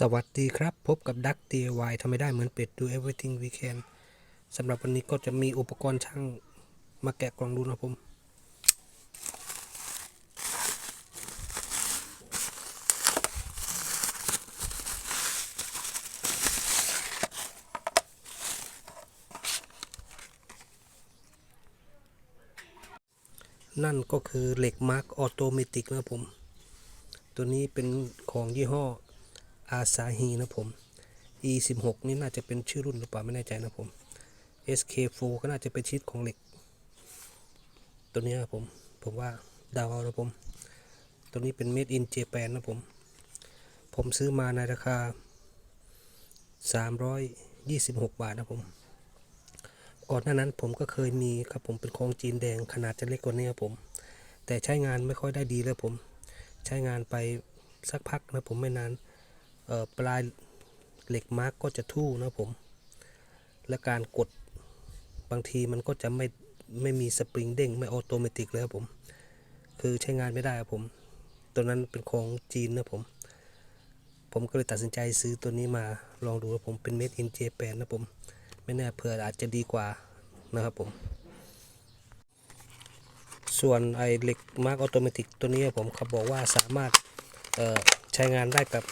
สวัสดีครับ พบกับดัก DIY ทำไม่ได้เหมือนเป็ด do everything we can สำหรับวันนี้ก็จะมีอุปกรณ์ช่างมาแกะกล่องดูนะผม นั่นก็คือเหล็กมาร์กออโตเมติกนะผม ตัวนี้เป็นของยี่ห้อ อาซาฮีนะผม e 1 6 นี่น่าจะเป็นชื่อรุ่นหรือเปล่าไม่แน่ใจนะผม SK4 ก็น่าจะเป็นชิดของเหล็ก ตัวนี้นะผม ผมว่าดาวนะผม ตัวนี้เป็น made in Japan นะผม ผมซื้อมาในราคา 326 บาทนะผม ก่อนหน้านั้นผมก็เคยมีครับผมเป็นของจีนแดงขนาดจะเล็กกว่านี้ครับผม แต่ใช้งานไม่ค่อยได้ดีเลยผม ใช้งานไปสักพักนะผมไม่นาน ปลายเหล็กมาร์กก็จะทู่นะผม และการกดบางทีมันก็จะไม่ไม่มีสปริงเด้งไม่ออโตเมติกเลยครับผม คือใช้งานไม่ได้ครับผม ตัวนั้นเป็นของจีนนะผม ผมก็เลยตัดสินใจซื้อตัวนี้มาลองดูนะผมเป็นเม็ดอินเจแปนนะผม ไม่แน่เผื่ออาจจะดีกว่านะครับผม ส่วนไอเหล็กมาร์กออโตเมติกตัวนี้ผมเขาบอกว่าสามารถใช้งานได้กับ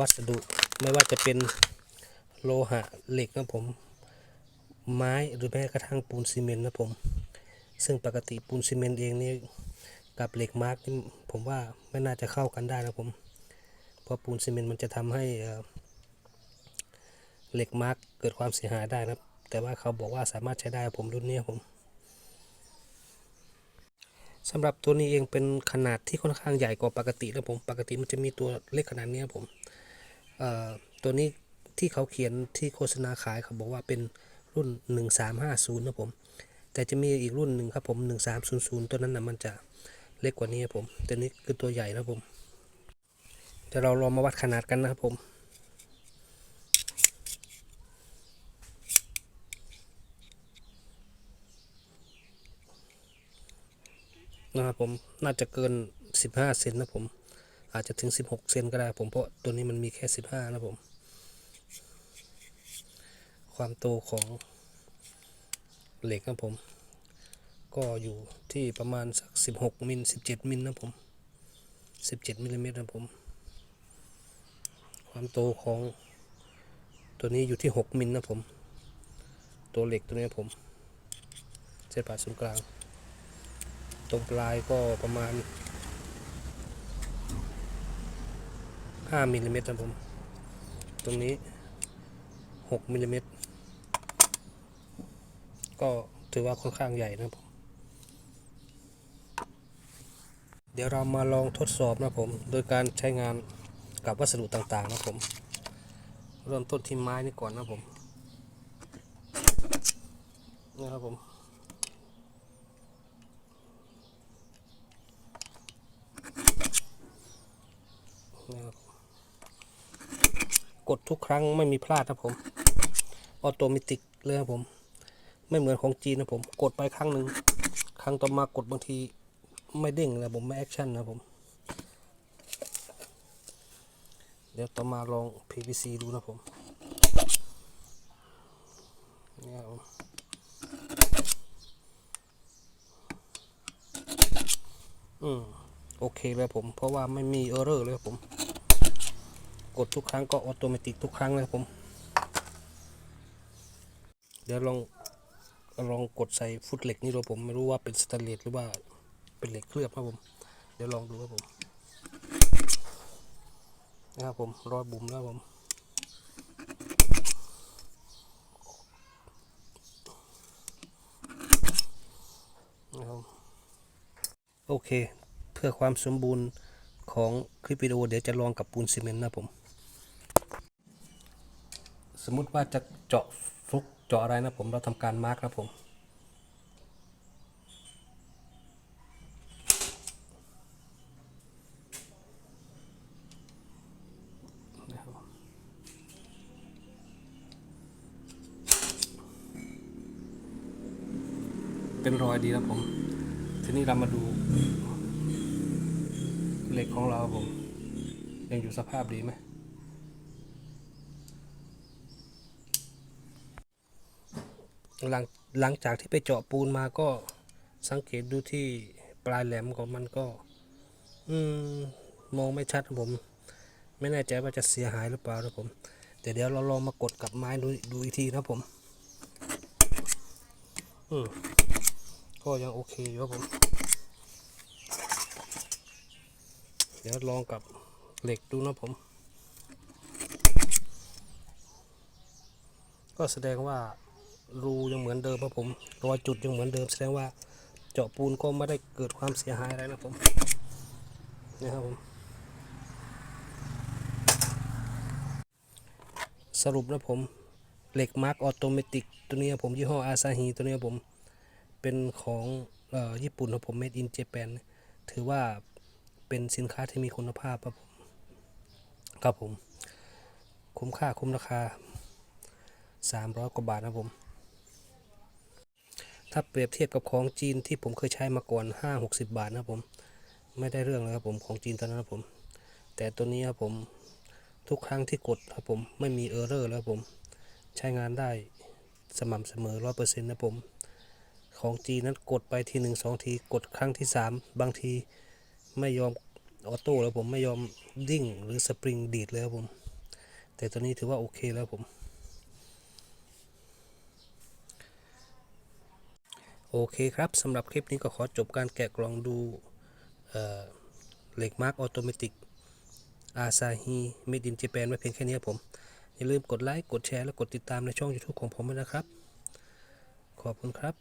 วัสดุไม่ว่าจะเป็นโลหะเหล็กนะผม ไม้หรือแม้กระทั่งปูนซีเมนต์นะผม ซึ่งปกติปูนซีเมนต์เองนี่กับเหล็กมาร์กนี่ผมว่าไม่น่าจะเข้ากันได้นะผม เพราะปูนซีเมนต์มันจะทำให้เหล็กมาร์กเกิดความเสียหายได้นะแต่ว่าเขาบอกว่าสามารถใช้ได้ผมรุ่นนี้ผมสำหรับตัวนี้เองเป็นขนาดที่ค่อนข้างใหญ่กว่าปกตินะผม ปกติมันจะมีตัวเล็กขนาดนี้ผม ตัวนี้ที่เขาเขียนที่โฆษณาขายเขาบอกว่าเป็นรุ่น 1350นะผม แต่จะมีอีกรุ่นหนึ่งครับผม 1300 ตัวนั้นนะมันจะเล็กกว่านี้ครับผมตัวนี้คือตัวใหญ่นะผมเดี๋ยวเราลองมาวัดขนาดกันนะครับผมนะครับผมน่าจะเกิน 15 เซนนะผม อาจจะถึง 16 เซนก็ได้ผมเพราะตัวนี้มันมีแค่ 15 นะผม ความโตของเหล็กนะผม ก็อยู่ที่ประมาณสัก 16 มิล 17 มิลนะผม 17 มิลลิเมตรนะผม ความโตของตัวนี้อยู่ที่ 6 มิลนะผม ตัวเหล็กตัวนี้ผมเส้นผ่าศูนย์กลาง ตรงปลายก็ประมาณ 5มิลลิเมตรนะผม ตรงนี้ 6มิลลิเมตร ก็ถือว่าค่อนข้างใหญ่นะผม เดี๋ยวเรามาลองทดสอบนะผม โดยการใช้งานกับวัสดุต่างๆนะผม เริ่มต้นที่ไม้นี่ก่อนนะผมนะครับผมนะครับ กดทุกครั้งไม่มีพลาดนะผม ออโตเมติกเลยครับผม ไม่เหมือนของจีนนะผม กดไปครั้งหนึ่ง ครั้งต่อมากดบางทีไม่เด้งนะผม ไม่แอคชั่นนะผม เดี๋ยวต่อมาลอง PVC ดูนะผมเนี่ยครับผมอืม โอเคเลยผม เพราะว่าไม่มีเออร์เรอร์เลยครับผม กดทุกครั้งก็ออโตเมติกทุกครั้งเลยครับผม เดี๋ยวลองลองกดใส่ฟุตเหล็กนี่ดูผมไม่รู้ว่าเป็นสแตนเลสหรือว่าเป็นเหล็กเคลือบครับผม เดี๋ยวลองดูครับผมนะครับผมรอยบุ๋มแล้วผมนะครับโอเค เพื่อความสมบูรณ์ของคลิปวิดีโอเดี๋ยวจะลองกับปูนซีเมนต์นะผม สมมุติว่าจะเจาะฟลุกเจาะอะไรนะผมเราทำการมาร์กนะผมเป็นรอยดีนะผม ทีนี้เรามาดูเหล็กของเราผม ยังอยู่สภาพดีไหม หลังหลังจากที่ไปเจาะปูนมาก็สังเกตดูที่ปลายแหลมของมันก็ อืมมองไม่ชัดครับผม ไม่แน่ใจว่าจะเสียหายหรือเปล่านะผม แต่เดี๋ยวเราลองมากดกับไม้ดูดูอีกทีนะผม อืมก็ยังโอเคอยู่ครับผม เดี๋ยวลองกับเหล็กดูนะผม ก็แสดงว่า รูยังเหมือนเดิมครับผมรอยจุดยังเหมือนเดิมแสดงว่าเจาะปูนก็ไม่ได้เกิดความเสียหายอะไรนะผมนี่ครับผมสรุปนะผมเหล็กมาร์กออโตเมติกตัวนี้ผมยี่ห้ออาซาฮีตัวนี้ผมเป็นของออญี่ปุ่นครับผม made in Japan ถือว่าเป็นสินค้าที่มีคุณภาพครับผมครับผม คุ้มค่าคุ้มราคา 300 กว่าบาทนะครับผม ถ้าเปรียบเทียบกับของจีนที่ผมเคยใช้มาก่อน 5 60 บาทนะครับผม ไม่ได้เรื่องเลยครับผมของจีนตอนนั้นครับผม แต่ตัวนี้ครับผมทุกครั้งที่กดครับผมไม่มีเออร์เรอร์แล้วครับผมใช้งานได้สม่ำเสมอร้อยเปอร์เซ็นต์นะผม ของจีนนั้นกดไปทีหนึ่งสองทีกดครั้งที่สามบางทีไม่ยอมออโต้แล้วผมไม่ยอมดิ้งหรือสปริงดีดเลยครับผม แต่ตัวนี้ถือว่าโอเคแล้วผม โอเคครับสำหรับคลิปนี้ก็ขอจบการแกะกล่องดูเเหล็กมาร์กออโตเมติกอาซาฮีเมดินเจแปนไว้เพียงแค่นี้ผม อย่าลืมกดไลค์ กดแชร์ และกดติดตามในช่อง YouTube ของผมด้วยนะครับ ขอบคุณครับ